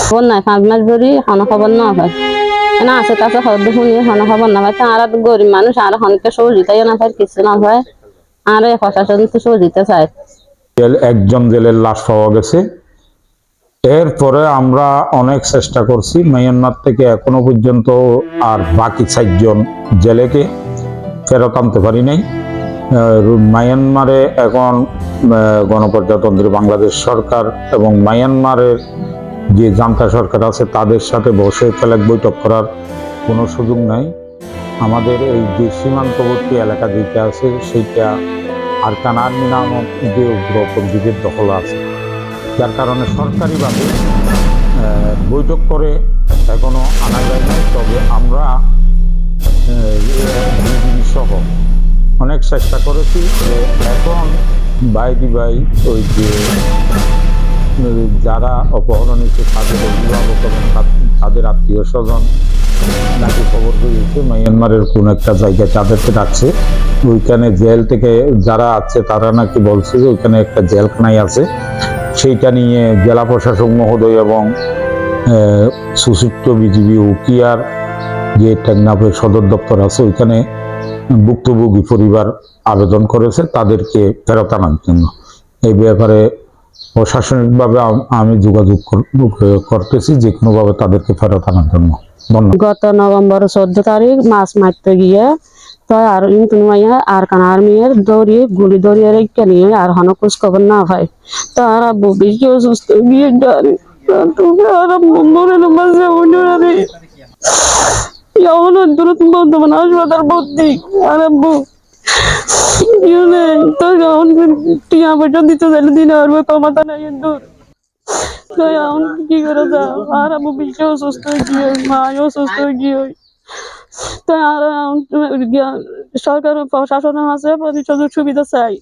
খবর নাই পাঁচ মাস ধরে হন খবর না হয় না আছে কাছে খবর শুনি হন খবর না হয় আর গরিব মানুষ আর হনকে সহযোগিতাই না কিছু না হয় আর প্রশাসন তো সহযোগিতা চায়। একজন জেলের লাশ পাওয়া গেছে। এরপরে আমরা অনেক চেষ্টা করছি মায়ানমার থেকে এখনও পর্যন্ত আর বাকি চারজন জেলেকে ফেরত আনতে পারি নাই। মায়ানমারে এখন গণপ্রজাতন্ত্রী বাংলাদেশ সরকার এবং মায়ানমারের যে জান্তা সরকার আছে, তাদের সাথে বসে ফেলাক বৈঠক করার কোনো সুযোগ নাই। আমাদের এই যে সীমান্তবর্তী এলাকা যেটা আছে সেইটা আর কানার্মি নামক যে উগ্রপন্থীদের দখল আছে। যার কারণে সরকারিভাবে বৈঠক করে এখনও আনা যায় নাই। তবে আমরা সহ অনেক চেষ্টা করেছি যে এখন বাইদি বাই ওই যে যারা অপহরণ হয়েছে, তাদের অভিভাবক এবং তাদের আত্মীয় স্বজন নাকি খবর পেয়েছে, মায়ানমারের কোন একটা জায়গায় তাদেরকে ডাকছে। ওইখানে জেল থেকে যারা আছে, তারা নাকি বলছে যে ওইখানে একটা জেলখানায় আছে। সেইটা নিয়ে জেলা প্রশাসক মহোদয় এবং সুশিক্ত বিজিবি উকিয়ার যে টেকনাফের সদর দপ্তর আছে, ওইখানে ভুক্তভোগী পরিবার আবেদন করেছে, তাদেরকে ফেরত আনার জন্য। এই ব্যাপারে প্রশাসনিকভাবে আম- যোগাযোগ করতেছি, যে কোনোভাবে তাদেরকে ফেরত আনার জন্য। গত নভেম্বর চোদ্দ তারিখ মাছ মারতে গিয়ে তো আর ইনকুমাইয়া আর কান আর্মির দৌড়িয়ে গুলি দৌড়িয়ে রেখে নিয়ে আর হন খোঁজ খবর না পাই তো আর আব্বু বেশি অসুস্থ গিয়ে আর উনুরারে এমন দূরত বর্ধমান হাসপাতাল ভর্তি। ইয়ে দিতে দিনে আর নাই দূর তো এখন কি করে অসুস্থ গিয়ে আর সরকার প্রশাসনের আছে সুযোগ সুবিধা চাই।